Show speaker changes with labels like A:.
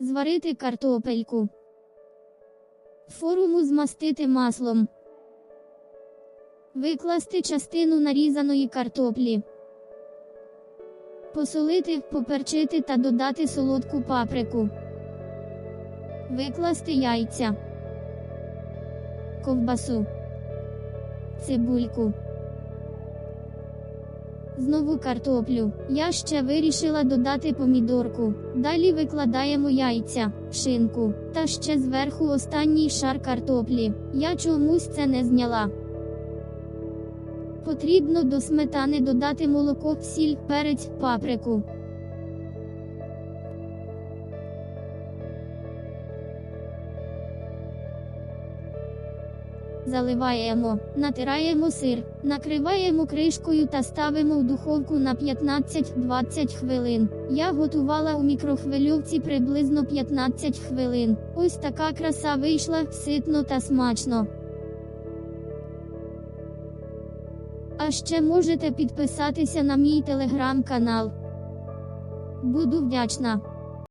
A: Зварити картопельку. Форму змастити маслом. Викласти частину нарізаної картоплі. Посолити, поперчити та додати солодку паприку. Викласти яйця. Ковбасу. Цибульку. Знову картоплю. Я ще вирішила додати помідорку. Далі викладаємо яйця, шинку та ще зверху останній шар картоплі. Я чомусь це не зняла. Потрібно до сметани додати молоко, сіль, перець, паприку. Заливаємо, натираємо сир, накриваємо кришкою та ставимо в духовку на 15-20 хвилин. Я готувала у мікрохвильовці приблизно 15 хвилин. Ось така краса вийшла, ситно та смачно. А ще можете підписатися на мій телеграм-канал. Буду вдячна.